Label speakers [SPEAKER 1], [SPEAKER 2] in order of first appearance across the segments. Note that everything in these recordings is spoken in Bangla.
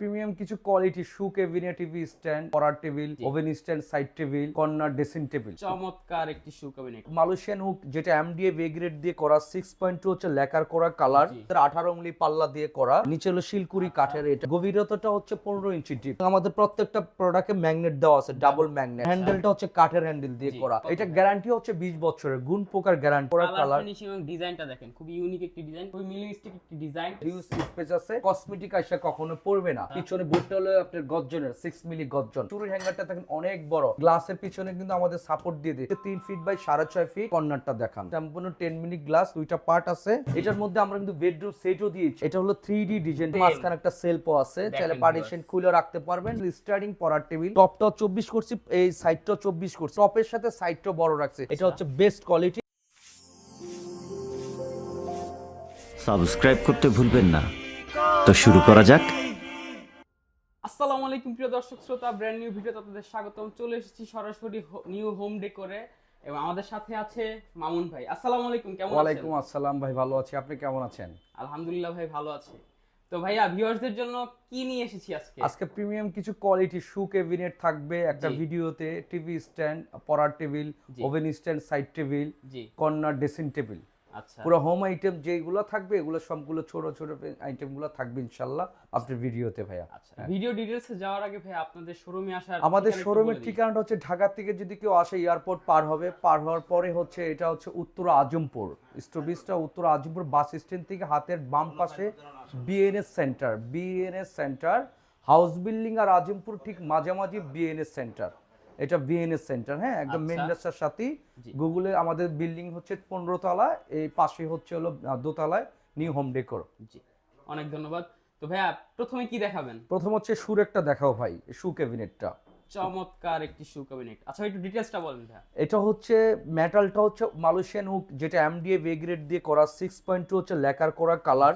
[SPEAKER 1] প্রিমিয়াম কিছু কোয়ালিটি শু কেবিনে টিভি স্ট্যান্ড পড়ার table. Oven stand side table corner dressing table.
[SPEAKER 2] চমৎকার একটি শু ক্যাবিনেট
[SPEAKER 1] মালয়েশিয়ান হুক যেটা এমডিএ বে গ্রেড দিয়ে করা সিক্স পয়েন্ট টু হচ্ছে লেকার করা কালার
[SPEAKER 2] জি।
[SPEAKER 1] আঠারো উংলি পাল্লা দিয়ে করা নিচে হলো শিলকুড়ি কাঠের এটা। গভীরতাটা হচ্ছে পনেরো ইঞ্চি ডিপ আমাদের প্রত্যেকটা প্রোডাক্টে ম্যাগনেট দেওয়া আছে ডাবল ম্যাগনেট হ্যান্ডেলটা হচ্ছে কাঠের হ্যান্ডেল দিয়ে করা। এটা গ্যারান্টি হচ্ছে বিশ বছরের গুণ পোকার গ্যারান্টি করা
[SPEAKER 2] কালার ফিনিশিং এবং ডিজাইনটা দেখেন খুব ইউনিক একটি ডিজাইন খুবই মিনিমালিস্টিক একটি ডিজাইন
[SPEAKER 1] হিউজ স্পেস আছে। কসমেটিক আসা কখনো পড়বে না। পিছনে বুটটা হলো আপনার গর্জনের সিক্স মিলি গর্জন। চুরির হ্যাঙ্গারটা দেখেন অনেক বড়। গ্লাসের পিছনে কিন্তু আমাদের সাপোর্ট দিয়ে দিচ্ছে তিন ফিট বাই সাড়ে ছয় ফিট কর্নারটা দেখান। সম্পূর্ণ টেন মিনিট গ্লাস দুইটা পার্ট আছে। এটার মধ্যে আমরা কিন্তু বেডরুম সেটও দিয়েছি। এটা হলো থ্রি ডি ডিজাইন মাঝখানে একটা সেলফও আছে। চাইলে পার্টিশন খুলে রাখতে পারবেন। স্টার্টিং পড়ার টেবিল টপটাও চব্বিশ করছি এই সাইডটাও চব্বিশ করছি। টপের সাথে সাইডটাও বড় রাখছে। এটা হচ্ছে বেস্ট কোয়ালিটি
[SPEAKER 3] সাবস্ক্রাইব করতে ভুলবেন না। তো শুরু করা যাক।
[SPEAKER 2] আসসালামু আলাইকুম প্রিয় দর্শক শ্রোতা ব্র্যান্ড নিউ ভিডিওতে আপনাদের স্বাগতম। চলে এসেছি সরাসরি নিউ হোম ডেকোরে এবং আমাদের সাথে আছে মামুন ভাই। আসসালামু আলাইকুম কেমন আছেন?
[SPEAKER 1] ওয়ালাইকুম আসসালাম ভাই ভালো আছি। আপনি কেমন আছেন?
[SPEAKER 2] আলহামদুলিল্লাহ ভাই ভালো আছি। তো ভাইয়া ভিউয়ার্সদের জন্য কি নিয়ে এসেছি আজকে?
[SPEAKER 1] আজকে প্রিমিয়াম কিছু কোয়ালিটি শু কেবিনেট থাকবে একটা ভিডিওতে টিভি স্ট্যান্ড পড়ার table oven stand side table corner dressing table পুরো হোম আইটেম যেগুলো থাকবে এগুলো সবগুলো ছোট ছোট আইটেমগুলো থাকবে ইনশাল্লাহ আপনার ভিডিওতে ভাইয়া।
[SPEAKER 2] আচ্ছা। ভিডিও ডিটেলসে যাওয়ার আগে ভাই আপনাদের শোরুমে আসার
[SPEAKER 1] আমাদের শোরুমের ঠিকানাটা হচ্ছে ঢাকা থেকে যদি কেউ আসে এয়ারপোর্ট পার হবে পার হওয়ার পরে হচ্ছে এটা হচ্ছে উত্তর আজমপুর। স্টপিসটা উত্তর আজমপুর বাস স্ট্যান্ড থেকে হাতের বাম পাশে BNS centre BNS centre house building আর আজমপুর ঠিক মাঝামাঝি বিএনএস সেন্টার এটা বিএনএস সেন্টার হ্যাঁ? একদম মেন
[SPEAKER 2] আচ্ছা।
[SPEAKER 1] রাস্তার সাথেই। গুগলে আমাদের বিল্ডিং হচ্ছে পনেরো তলা এই পাশে হচ্ছে হলো দোতলায় নিউ হোম ডেকোর
[SPEAKER 2] জি অনেক ধন্যবাদ। তো ভাইয়া প্রথমে কি দেখাবেন?
[SPEAKER 1] প্রথম হচ্ছে সুর একটা দেখাও ভাই শু ক্যাবিনেটটা
[SPEAKER 2] চমৎকার একটি শু ক্যাবিনেট আচ্ছা একটু ডিটেলসটা বলেন ভাইয়া।
[SPEAKER 1] এটা হচ্ছে মেটালটা হচ্ছে মালয়েশিয়ান হুক যেটা এমডিএ বে গ্রেড দিয়ে করা সিক্স পয়েন্ট টু হচ্ছে লেকার করা কালার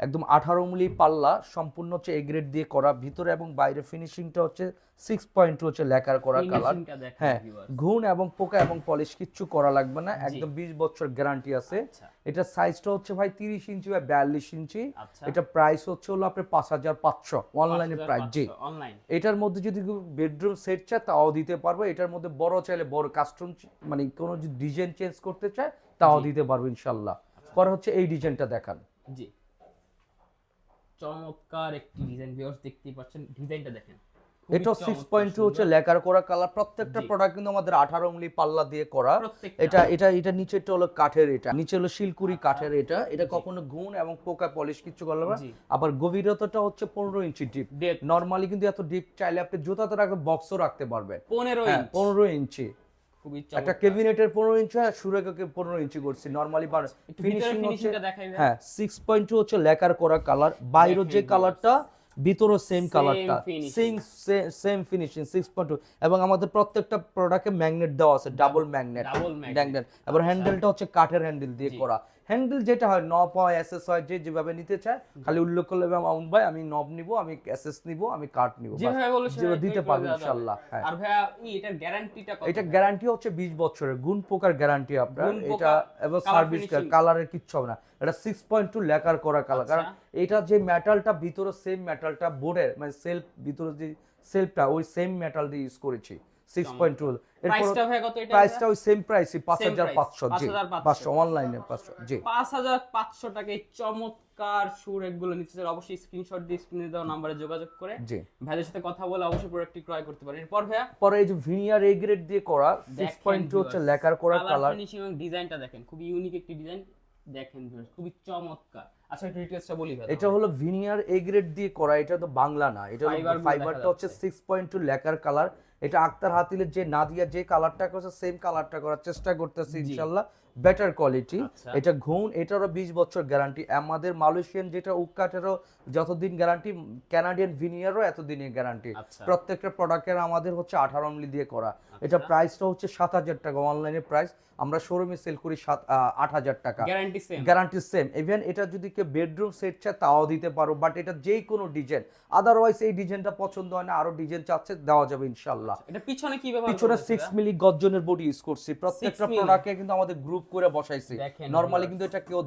[SPEAKER 1] একদম আঠারো উংলি পাল্লা সম্পূর্ণ হচ্ছে এ গ্রেড দিয়ে করা। ভিতরে এবং বাইরে ফিনিশিংটা হচ্ছে সিক্স পয়েন্ট টু হচ্ছে লেকার করা কালার হ্যাঁ। ঘুণ এবং পোকা এবং পলিশ কিচ্ছু করা লাগবে না। একদম বিশ বছর গ্যারান্টি আছে।
[SPEAKER 2] আচ্ছা।
[SPEAKER 1] এটা সাইজটা হচ্ছে ভাই তিরিশ ইঞ্চি বা বিয়াল্লিশ ইঞ্চি।
[SPEAKER 2] আচ্ছা।
[SPEAKER 1] এটা প্রাইস হচ্ছে হলো আপনার পাঁচ হাজার পাঁচশো। অনলাইনে প্রাইস জি।
[SPEAKER 2] অনলাইন
[SPEAKER 1] এটার মধ্যে যদি বেডরুম সেট চায় তাও দিতে পারব। এটার মধ্যে বড় চাইলে বড় কাস্টম মানে কোনো ডিজাইন চেঞ্জ করতে চায় তাও দিতে পারব ইনশাল্লাহ। পরে হচ্ছে এই ডিজাইনটা দেখান।
[SPEAKER 2] জি। চমৎকার একটি ডিজাইন ভিউয়ার্স দেখতেই পাচ্ছেন ডিজাইনটা দেখেন।
[SPEAKER 1] এটা সিক্স পয়েন্ট টু হচ্ছে করা কালার প্রত্যেকটা প্রোডাক্ট কিন্তু আমাদের আঠারো পাল্লা দিয়ে করা। এটা এটা এটা নিচেরটা হলো কাঠের এটা। নিচে হলো শিলকুড়ি কাঠের এটা। এটা কখনো গুণ এবং পোকা পলিশ কিছু করলে না। আবার গভীরতাটা হচ্ছে পনেরো ইঞ্চি ডিপ নর্মালি কিন্তু এত ডিপ চাইলে আপনি জুতাতে রাখবে বক্সও রাখতে পারবেন।
[SPEAKER 2] পনেরো
[SPEAKER 1] হ্যাঁ
[SPEAKER 2] ইঞ্চ
[SPEAKER 1] পনেরো ইঞ্চি।
[SPEAKER 2] খুবই
[SPEAKER 1] একটা ক্যাবিনেটের 15 ইঞ্চি আর সুরেকাকে 15 ইঞ্চি করছি। নরমালি
[SPEAKER 2] একটু
[SPEAKER 1] ফিনিশিং হচ্ছে হ্যাঁ হচ্ছে লেকার করা কালার বাইরের যে কালারটা ভিতরও সেম কালারটা same same finishing six point two এবং আমাদের প্রত্যেকটা প্রোডাক্টে ম্যাগনেট দেওয়া আছে ডাবল ম্যাগনেট
[SPEAKER 2] ডাবল
[SPEAKER 1] ম্যাগনেট এবার হ্যান্ডেলটা হচ্ছে কাঠের হ্যান্ডেল দিয়ে করা। হ্যান্ডেল যেটা হয় নব হয় অ্যাসেস হয় যে যেভাবে নিতে চায় খালি উল্লেখ করলে মামুন ভাই আমি নব নিব আমি অ্যাসেস নিব আমি কার্ড নিব দিতে পারব ইনশাআল্লাহ হ্যাঁ।
[SPEAKER 2] আর ভাইয়া এটা গ্যারান্টিটা
[SPEAKER 1] এটা গ্যারান্টি হচ্ছে 20 বছরের গুণ পোকার গ্যারান্টি আপনার। এটা এবং সার্ভিস কালারের কিচ্ছু হবে না। এটা 6.2 লেকার করা কালার কারণ এটা যে মেটালটা ভিতরে সেম মেটালটা বোর্ডের মানে সেলফ ভিতরে যে সেলফটা ওই সেম মেটাল দিয়ে ইউজ করেছি। 6.2 পাঁচ হাজার পাঁচশো
[SPEAKER 2] টাকায় চমৎকার দিয়ে যোগাযোগ করে কথা বলে
[SPEAKER 1] দিয়ে করা সিক্স টু হচ্ছে করা কালার
[SPEAKER 2] এবং দেখেন। খুবই ইউনিক একটি ডিজাইন দেখেন খুবই চমৎকার। আচ্ছা বলি
[SPEAKER 1] এটা হলো ভিনিয়ার দিয়ে করা এটা তো বাংলা না এটা ফাইবারটা হচ্ছে 6.2 লেকার কালার এটা আক্তার হাতিলের যে নাদিয়া যে কালারটা করছে সেম কালারটা করার চেষ্টা করতেছি ইনশাল্লাহ। বেটার কোয়ালিটি
[SPEAKER 2] আচ্ছা।
[SPEAKER 1] এটা ঘুণ এটারও বিশ বছর গ্যারান্টি আমাদের মালয়েশিয়ান যেটা উকাটেরও যতদিন গ্যারান্টি কানাডিয়ান ভিনিয়ারও এতদিনের গ্যারান্টি
[SPEAKER 2] আচ্ছা।
[SPEAKER 1] প্রত্যেকটা প্রোডাক্টের আমাদের হচ্ছে আঠারো অমলি দিয়ে করা। এটা
[SPEAKER 2] আচ্ছা।
[SPEAKER 1] প্রাইসটা হচ্ছে সাত হাজার টাকা অনলাইনে প্রাইস আমরা শোরুমে সেল করি সাত আট হাজার টাকা।
[SPEAKER 2] গ্যারান্টি সেম
[SPEAKER 1] ইভেন এটা যদি কেউ বেডরুম সেট চায় তাও দিতে পারো। বাট এটা যেই কোনো ডিজাইন আদারওয়াইজ এই ডিজাইনটা পছন্দ হয় না আরও ডিজাইন চাচ্ছে দেওয়া যাবে ইনশাল্লাহ
[SPEAKER 2] এটা পিছনে কি
[SPEAKER 1] পিছনে সিক্স মিলি গর্জনের বডি ইউজ করছি। প্রত্যেকটা? প্রোডাক্টে কিন্তু আমাদের গ্রুপ করে বসাইছি। নরমালি কিন্তু এটা কেউ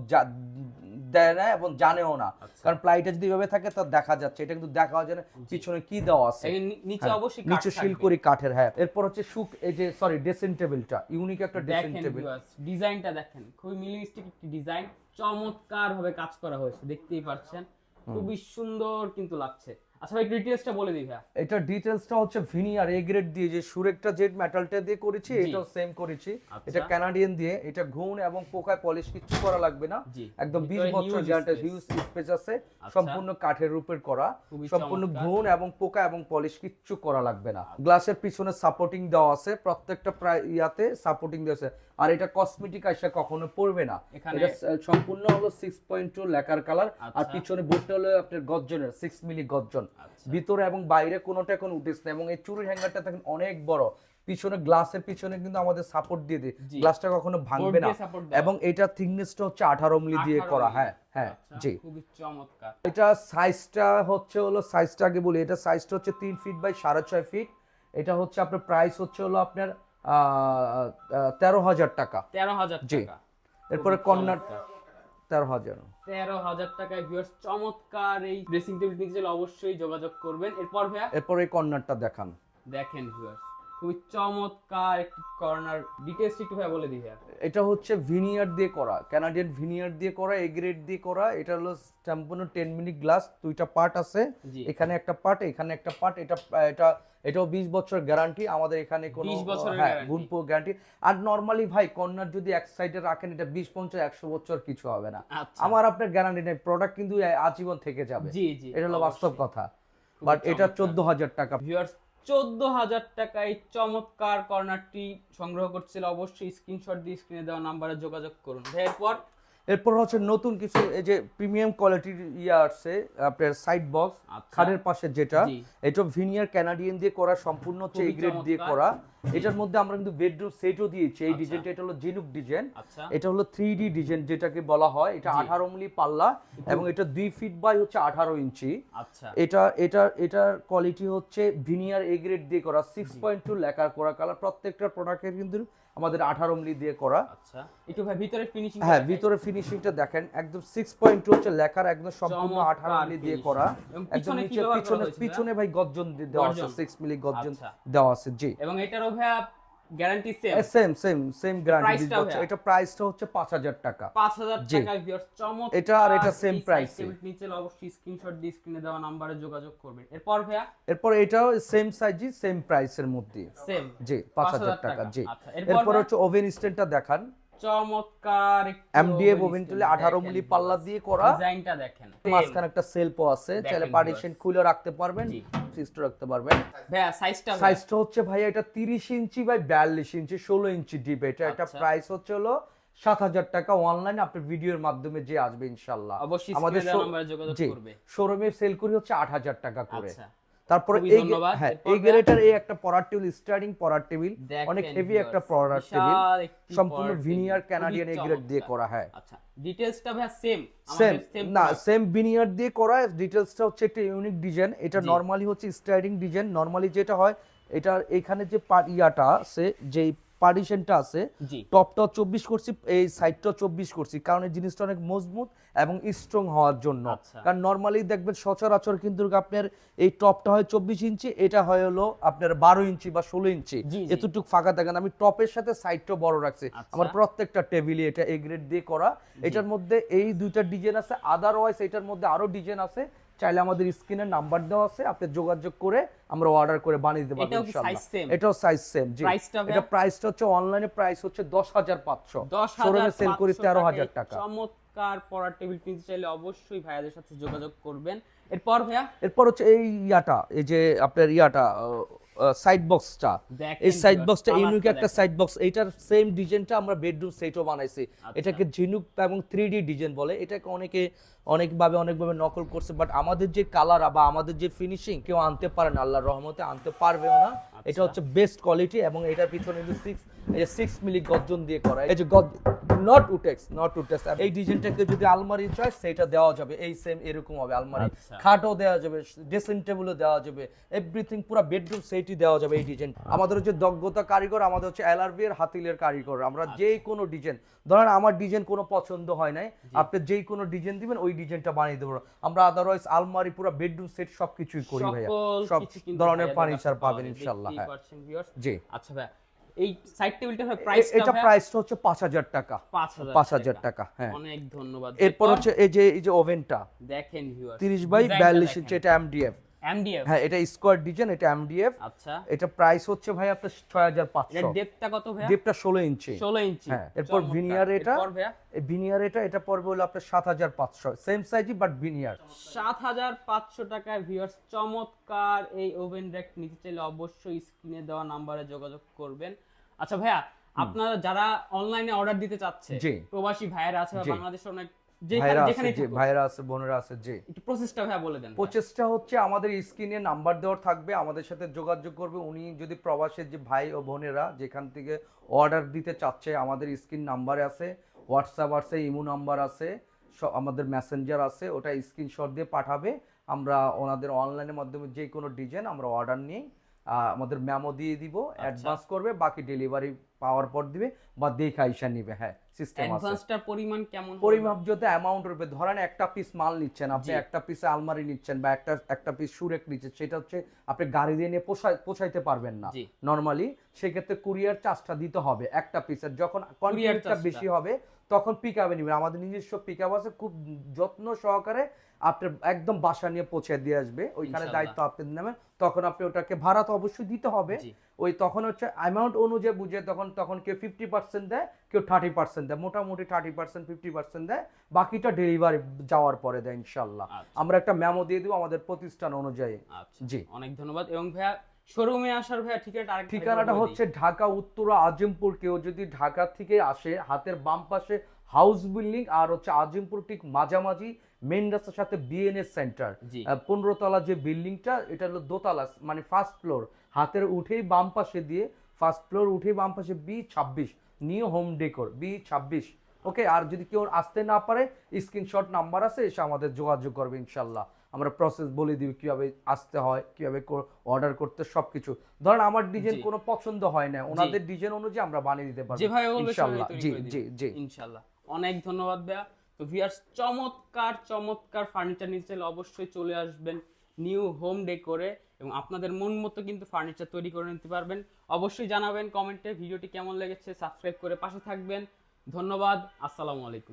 [SPEAKER 1] দেয় না এবং জানেও না।
[SPEAKER 2] আচ্ছা।
[SPEAKER 1] কারণ প্লাইটা যদি এভাবে থাকে তা দেখা যাচ্ছে। এটা কিন্তু দেখা যায় না পিছনে কি দেওয়া আছে।
[SPEAKER 2] নিচে
[SPEAKER 1] হ্যাঁ,
[SPEAKER 2] অবশ্যই
[SPEAKER 1] নিচে
[SPEAKER 2] শিল
[SPEAKER 1] শিলকড়ি কাঠের হ্যাঁ। এরপর হচ্ছে সুক এই যে সরি ড্রেসিং টেবিলটা ইউনিক একটা ড্রেসিং টেবিল
[SPEAKER 2] ডিজাইনটা দেখেন। খুবই মিনিমালিস্টিক একটি ডিজাইন চমৎকার ভাবে কাজ করা হয়েছে দেখতেই পাচ্ছেন। খুবই সুন্দর কিন্তু লাগছে। আচ্ছা ভাই ডিটেইলসটা বলে দিই ভাইয়া।
[SPEAKER 1] এটা ডিটেলসটা হচ্ছে ভিনিয়ার এ গ্রেড দিয়ে যে সুরেকটা জেড মেটালটা দিয়ে করেছি এটাও সেম করেছি।
[SPEAKER 2] আচ্ছা।
[SPEAKER 1] এটা কানাডিয়ান দিয়ে এটা ঘুণ এবং পোকায় পলিশ কিছু করা লাগবে না। একদম 20 বছর গ্যারান্টি হিউজ স্পেস আছে
[SPEAKER 2] আচ্ছা।
[SPEAKER 1] সম্পূর্ণ কাঠের উপর করা সম্পূর্ণ ঘুণ এবং পোকা এবং পলিশ কিচ্ছু করা লাগবে না। গ্লাসের পিছনে সাপোর্টিং দেওয়া আছে প্রত্যেকটা প্রায় ইয়াতে সাপোর্টিং দেওয়া আছে। আর এটা কসমেটিক আসে কখনো পড়বে না। এটা সম্পূর্ণ হলো 6.2 লেকার কালার আর
[SPEAKER 2] আচ্ছা।
[SPEAKER 1] পিছনে বোর্ডটা হলো আপনার গর্জনের 6 মিলি গর্জন। ভিতরে এবং বাইরে কোনোটা এখন উঠিস না এবং এই চুরির হ্যাঙ্গারটা দেখেন অনেক বড়। পিছনে গ্লাসের পিছনে কিন্তু আমাদের সাপোর্ট দিয়ে দিই গ্লাসটা কখনো ভাঙবে না। এবং এটা থিকনেসটা হচ্ছে 18 মিলি দিয়ে করা। হ্যাঁ হ্যাঁ
[SPEAKER 2] আচ্ছা,
[SPEAKER 1] জি।
[SPEAKER 2] খুবই চমৎকার।
[SPEAKER 1] এটা সাইজটা হচ্ছে হলো সাইজটা আগে বলি এটা সাইজটা হচ্ছে তিন ফিট বাই সাড়ে ছয় ফিট এটা হচ্ছে আপনার প্রাইস হচ্ছে হলো আপনার তেরো হাজার টাকা।
[SPEAKER 2] তেরো হাজার
[SPEAKER 1] জি। এরপরে কর্নার। তেরো হাজার।
[SPEAKER 2] তেরো হাজার টাকায় ভিউয়ার্স চমৎকার এই ড্রেসিং টেবিল নিতে চাইলে অবশ্যই যোগাযোগ করবেন। এরপর ভাইয়া?
[SPEAKER 1] এরপরে এই কর্নারটা দেখান।
[SPEAKER 2] দেখেন ভিউয়ার্স খুবই চমৎকার একটি কর্নার ডিটেইলস একটু ভাইয়া বলে দিই
[SPEAKER 1] এটা হচ্ছে ভিনিয়ার দিয়ে করা কানাডিয়ান ভিনিয়ার দিয়ে করা এ গ্রেড দিয়ে করা। এটা হলো সম্পূর্ণ টেন মিনিট গ্লাস দুইটা পার্ট আছে। এখানে একটা পার্ট এখানে একটা পার্ট এটা এটা এটাও বিশ বছর গ্যারান্টি আমাদের এখানে কোনো
[SPEAKER 2] 20 বছরের
[SPEAKER 1] হ্যাঁ গুণপো গ্যারান্টি আর নর্মালি ভাই কর্নার যদি এক সাইডে রাখেন এটা বিশ পঞ্চাশ একশো বছর কিছু হবে না।
[SPEAKER 2] আচ্ছা।
[SPEAKER 1] আমার আপনার গ্যারান্টি নেই প্রোডাক্ট কিন্তু আজীবন থেকে যাবে।
[SPEAKER 2] জি জি
[SPEAKER 1] এটা হলো বাস্তব কথা। বাট এটা চোদ্দ হাজার টাকা।
[SPEAKER 2] ভিউয়ার্স চোদ্দ হাজার টাকায় চমৎকার কর্নারটি সংগ্রহ করছিল অবশ্যই স্ক্রিনশট দিয়ে স্ক্রিনে দেওয়া নাম্বারে যোগাযোগ করুন। এরপর
[SPEAKER 1] এরপর হচ্ছে নতুন কিছু এই যে প্রিমিয়াম কোয়ালিটির ইয়ে আসছে আপনার সাইড বক্স
[SPEAKER 2] আচ্ছা।
[SPEAKER 1] খাটের পাশে যেটা এটা ভিনিয়ার কানাডিয়ান দিয়ে করা সম্পূর্ণ হচ্ছে এই গ্রেড দিয়ে করা। এটার মধ্যে আমরা কিন্তু বেডরুম সেটও দিয়েছি। এই
[SPEAKER 2] আচ্ছা।
[SPEAKER 1] ডিজাইনটা এটা হলো জিনুক ডিজাইন
[SPEAKER 2] আচ্ছা।
[SPEAKER 1] এটা হলো থ্রি ডি ডিজাইন যেটাকে বলা হয়। এটা। আঠারো মিলি পাল্লা এবং এটা দুই ফিট বাই হচ্ছে আঠারো ইঞ্চি।
[SPEAKER 2] আচ্ছা।
[SPEAKER 1] এটা এটা এটার কোয়ালিটি হচ্ছে ভিনিয়ার এ গ্রেড দিয়ে করা। সিক্স পয়েন্ট টু লেখার করা কালার প্রত্যেকটা প্রোডাক্টের কিন্তু আমাদের আঠারো মিলি দিয়ে করা।
[SPEAKER 2] আচ্ছা। একটু ভাই ভিতরে ফিনিশিং
[SPEAKER 1] হ্যাঁ ভিতরে ফিনিশিংটা দেখেন। একদম সিক্স পয়েন্ট টু হচ্ছে লেখার একদম সম্পূর্ণ আঠারো মিলি দিয়ে করা। একদম
[SPEAKER 2] পিছনে
[SPEAKER 1] নিচে পিছনে পিছনে ভাই গর্জন দেওয়া আছে সিক্স মিলি গর্জন
[SPEAKER 2] আচ্ছা।
[SPEAKER 1] দেওয়া আছে জি।
[SPEAKER 2] এবং এটারও ভাইয়া guarantee same
[SPEAKER 1] same same same guarantee এটা প্রাইসটা হচ্ছে পাঁচ হাজার টাকা।
[SPEAKER 2] পাঁচ হাজার
[SPEAKER 1] জি।
[SPEAKER 2] টাকায় ভিউয়ার্স চমৎকার
[SPEAKER 1] এটা আর এটা সেম
[SPEAKER 2] প্রাইস নিচে অবশ্যই স্ক্রিনশট দিয়ে স্ক্রিনে দেওয়া নম্বরে যোগাযোগ করবেন। এরপর ভাইয়া?
[SPEAKER 1] এরপর এটাও সেম সাইজই সেম প্রাইসের মধ্যে।
[SPEAKER 2] সেম
[SPEAKER 1] জি পাঁচ হাজার টাকা জি।
[SPEAKER 2] আচ্ছা এরপর
[SPEAKER 1] এরপর হচ্ছে ওভেন স্ট্যান্ডটা দেখান।
[SPEAKER 2] চমৎকার
[SPEAKER 1] এমডিএফ ওভেন তুলে আঠারো মিলি পাল্লা দিয়ে করা।
[SPEAKER 2] ডিজাইনটা দেখেন।
[SPEAKER 1] মাঝখানে একটা সেলফও আছে। চাইলে পার্টিশন খুলে রাখতে পারবেন। ফিক্সড রাখতে পারবেন।
[SPEAKER 2] ভাইয়া সাইজটা
[SPEAKER 1] সাইজটা হচ্ছে ভাই এটা তিরিশ ইঞ্চি বাই বিয়াল্লিশ ইঞ্চি ষোলো ইঞ্চি ডিপ এটা একটা
[SPEAKER 2] আচ্ছা।
[SPEAKER 1] প্রাইস হচ্ছে হলো সাত হাজার টাকা অনলাইন আপনার ভিডিওর মাধ্যমে যে আসবে ইনশাল্লাহ।
[SPEAKER 2] অবশ্যই
[SPEAKER 1] আমাদের শোরুমে সেল করি হচ্ছে আট হাজার টাকা করে।
[SPEAKER 2] আচ্ছা।
[SPEAKER 1] তারপরে এই হ্যাঁ এই গ্রেটার এই একটা পড়ার টেবিল স্টার্টিং পড়ার টেবিল অনেক হেভি একটা পড়ার টেবিল সম্পূর্ণ ভিনিয়ার
[SPEAKER 2] কানাডিয়ান
[SPEAKER 1] এই গ্রেড দিয়ে করা হয়।
[SPEAKER 2] আচ্ছা ডিটেইলসটা ভাই সেম
[SPEAKER 1] সেম না সেম ভিনিয়ার দিয়ে করা ডিটেইলসটা হচ্ছে একটা ইউনিক ডিজাইন এটা। নরমালি হচ্ছে স্টারিং ডিজাইন নরমালি যেটা হয় এটা এখানে যে পার ইয়াটা আছে যে পার্টিশনটা আছে। টপটা চব্বিশ করছি এই সাইডটা চব্বিশ করছি। কারণ এই জিনিসটা অনেক মজবুত এবং স্ট্রং হওয়ার জন্য।
[SPEAKER 2] আচ্ছা।
[SPEAKER 1] কারণ নর্মালি দেখবেন সচরাচর কিন্তু আপনার এই টপটা হয় চব্বিশ ইঞ্চি এটা হয় হলো আপনার বারো ইঞ্চি বা ষোলো ইঞ্চি। এতটুকু ফাঁকা থাকেন আমি টপের সাথে সাইডটা বড় রাখছি।
[SPEAKER 2] আচ্ছা।
[SPEAKER 1] আমার প্রত্যেকটা টেবিলে এটা এ গ্রেড দিয়ে করা। এটার মধ্যে এই দুইটা ডিজাইন আছে। আদারওয়াইজ এটার মধ্যে আরও ডিজাইন আছে। চাইলে আমাদের স্ক্রিনে নাম্বার দেওয়া আছে আপনি যোগাযোগ করে আমরা অর্ডার করে বানিয়ে দিতে পারব ইনশাআল্লাহ। এটাও সাইজ সেম জি? এটা প্রাইসটা হচ্ছে অনলাইনে প্রাইস হচ্ছে দশ হাজার পাঁচশো।
[SPEAKER 2] দশ
[SPEAKER 1] শোরুমে সেল করি তেরো হাজার টাকা।
[SPEAKER 2] চমৎকার পড়ার টেবিল কিনতে চাইলে অবশ্যই ভাইয়াদের সাথে যোগাযোগ করবেন। এরপর ভাইয়া?
[SPEAKER 1] এরপর হচ্ছে এই ইয়াটা এই যে আপনার ইয়াটা সাইড বক্সটা এই সাইড বক্সটা ইউনিক একটা সাইড বক্স এটার সেম ডিজাইনটা আমরা বেডরুম সেটও বানাইছি।
[SPEAKER 2] আচ্ছা।
[SPEAKER 1] এটাকে ঝিনুক এবং থ্রি ডি ডিজাইন বলে। এটাকে অনেকে অনেকভাবে অনেকভাবে নকল করছে বাট আমাদের যে কালার বা আমাদের যে ফিনিশিং কেউ আনতে পারে না আল্লাহর রহমতে আনতে পারবেও না। এটা হচ্ছে বেস্ট কোয়ালিটি এবং এটার পিছনে কিন্তু সিক্স এই যে সিক্স মিলি গর্জন দিয়ে করা। এই যে নট উটেক্স নট উটেক্স এই ডিজাইনটাকে যদি আলমারি চায় সেটা দেওয়া যাবে। এই সেম এরকম হবে আলমারি।
[SPEAKER 2] আচ্ছা।
[SPEAKER 1] খাটও দেওয়া যাবে ড্রেসিং টেবিলও দেওয়া যাবে। এভরিথিং পুরো বেডরুম সেটই দেওয়া যাবে এই ডিজাইন। আমাদের হচ্ছে দক্ষতা কারিগর আমাদের হচ্ছে এলআরবি এর হাতিলের কারিগর। আমরা
[SPEAKER 2] আচ্ছা।
[SPEAKER 1] যে কোনো ডিজাইন ধরেন আমার ডিজাইন কোনো পছন্দ হয় নাই আপনি যেই কোনো ডিজাইন দিবেন ওই ডিজাইনটা বানিয়ে দেবো। আমরা আদারওয়াইজ আলমারি পুরো বেডরুম সেট সবকিছুই করি ভাইয়া। সব ধরনের ফার্নিচার পাবেন ইনশাআল্লাহ হ্যাঁ। জি।
[SPEAKER 2] আচ্ছা ভাই এই সাইড টেবিলটা প্রাইস
[SPEAKER 1] এটা প্রাইসটা হচ্ছে পাঁচ হাজার টাকা।
[SPEAKER 2] পাঁচ হাজার
[SPEAKER 1] পাঁচ হাজার টাকা। হ্যাঁ।
[SPEAKER 2] অনেক ধন্যবাদ।
[SPEAKER 1] এরপর হচ্ছে এই যে এই যে ওভেনটা
[SPEAKER 2] দেখেন ভিউয়ার
[SPEAKER 1] তিরিশ বাই বিয়াল্লিশ ইঞ্চি এটা এমডিএফ
[SPEAKER 2] এমডিএফ
[SPEAKER 1] হ্যাঁ এটা স্কোয়ার ডিজাইন এটা এমডিএফ
[SPEAKER 2] আচ্ছা।
[SPEAKER 1] এটা প্রাইস হচ্ছে ভাই আপনার ছয় হাজার
[SPEAKER 2] এর
[SPEAKER 1] পাঁচশো
[SPEAKER 2] ডেপথটা কত ভাই
[SPEAKER 1] ডিপটা ষোলো ইঞ্চি।
[SPEAKER 2] 16 ইঞ্চি।
[SPEAKER 1] হ্যাঁ, এরপর veneer এটা?
[SPEAKER 2] এরপর ভাইয়া?
[SPEAKER 1] এই ভিনিয়ার এটা এটা পড়বে হলো আপনার সাত হাজার পাঁচশো। সেম সাইজই বাট ভিনিয়ার
[SPEAKER 2] সাত হাজার পাঁচশো টাকায় ভিউয়ার্স চমৎকার। এই ওভেন র্যাক নিতে চাইলে অবশ্যই স্ক্রিনে দেওয়া নাম্বারে যোগাযোগ করবেন। আচ্ছা ভাইয়া আপনারা যারা অনলাইনে অর্ডার দিতে চাচ্ছে প্রবাসী ভাইয়েরা আছে বাংলাদেশের অনেক
[SPEAKER 1] ভাইরা আছে
[SPEAKER 2] যেখানে
[SPEAKER 1] যে ভাইরা আছে বোনেরা আছে জি।
[SPEAKER 2] একটু প্রসেসটা ভাইয়া বলে দেন।
[SPEAKER 1] প্রচেষ্টা হচ্ছে আমাদের স্ক্রিনে নাম্বার দেওয়ার থাকবে আমাদের সাথে যোগাযোগ করবে। উনি যদি প্রবাসের যে ভাই ও বোনেরা যেখান থেকে অর্ডার দিতে চাচ্ছে আমাদের স্ক্রিন নাম্বারে আছে হোয়াটসঅ্যাপ আছে ইমো নাম্বার আছে আমাদের মেসেঞ্জার আছে ওটা স্ক্রিনশট দিয়ে পাঠাবে। আমরা ওনাদের অনলাইনের মাধ্যমে যে কোনো ডিজাইন আমরা অর্ডার নিই আহ, আমাদের মেমো দিয়ে দিব অ্যাডভান্স করবে বাকি ডেলিভারি পাওয়ার পর দিবে বা দেখা ইসা নিবে হ্যাঁ সিস্টেম আছে।
[SPEAKER 2] অ্যাডভান্সটার পরিমাণ কেমন?
[SPEAKER 1] পরিমাপ যত অ্যামাউন্ট রূপে ধরেন একটা পিস মাল নিচ্ছেন আপনি একটা পিসে আলমারি নিচ্ছেন বা একটা একটা পিস সুরেক নিচ্ছেন সেটা হচ্ছে আপনি গাড়ি দিয়ে নিয়ে পোষাই পোষাইতে পারবেন না। নর্মালি সেক্ষেত্রে কুরিয়ার চার্জটা দিতে হবে একটা পিসের যখন কোয়ান্টিটিটা বেশি হবে তখন পিক আপে নেবেন আমাদের নিজস্ব পিক আপ আছে খুব যত্ন সহকারে আপনার একদম বাসা নিয়ে পৌঁছে দিয়ে আসবে ওইখানে দায়িত্ব আপনি নেবেন তখন আপনি ওটাকে ভাড়া তো অবশ্যই দিতে হবে। ওই তখন হচ্ছে অ্যামাউন্ট অনুযায়ী বুঝে তখন তখন কেউ ফিফটি পার্সেন্ট দেয় কেউ থার্টি পার্সেন্ট দেয় মোটামুটি থার্টি পার্সেন্ট ফিফটি পার্সেন্ট দেয় বাকিটা ডেলিভারি যাওয়ার পরে দেয় ইনশাল্লাহ।
[SPEAKER 2] আচ্ছা।
[SPEAKER 1] আমরা একটা মেমো দিয়ে দিব আমাদের প্রতিষ্ঠান অনুযায়ী।
[SPEAKER 2] আচ্ছা।
[SPEAKER 1] জি।
[SPEAKER 2] অনেক ধন্যবাদ। এবং ভাইয়া শোরুমে আসার ভাইয়া ঠিকানাটা
[SPEAKER 1] ঠিকানাটা হচ্ছে ঢাকা উত্তরা আজিমপুর। কেউ যদি ঢাকা থেকে আসে হাতের বাম পাশে হাউস বিল্ডিং আর হচ্ছে আজিমপুর ঠিক মাঝামাঝি মেন রাস্তার সাথে বিএনএস সেন্টার পনেরো তলা যে বিল্ডিংটা এটা হলো দোতলা মানে ফার্স্ট ফ্লোর হাতের উঠেই বাম পাশে দিয়ে ফার্স্ট ফ্লোর উঠেই বাম পাশে বি ছাব্বিশ নিউ হোম ডেকোর বি ছাব্বিশ। ওকে আর যদি কেউ আসতে না পারে স্ক্রিনশট নাম্বার আছে এসে আমাদের যোগাযোগ করবে ইনশাল্লাহ। আমরা প্রসেস বলে দিব কীভাবে আসতে হয় কীভাবে অর্ডার করতে সবকিছু। ধরেন আমার ডিজাইন কোনো পছন্দ হয় না ওনাদের ডিজাইন অনুযায়ী আমরা বানিয়ে দিতে পারব। ইনশাল্লাহ। জি জি জি।
[SPEAKER 2] ইনশাল্লাহ। অনেক ধন্যবাদ ভাইয়া। তো ভিয়ার্স চমৎকার চমৎকার ফার্নিচার নিতে চাইলে অবশ্যই চলে আসবেন নিউ হোম ডেকোরে এবং আপনাদের মন মতো কিন্তু ফার্নিচার তৈরি করে নিতে পারবেন। অবশ্যই জানাবেন কমেন্টে ভিডিওটি কেমন লেগেছে সাবস্ক্রাইব করে পাশে থাকবেন। ধন্যবাদ আসসালামু আলাইকুম।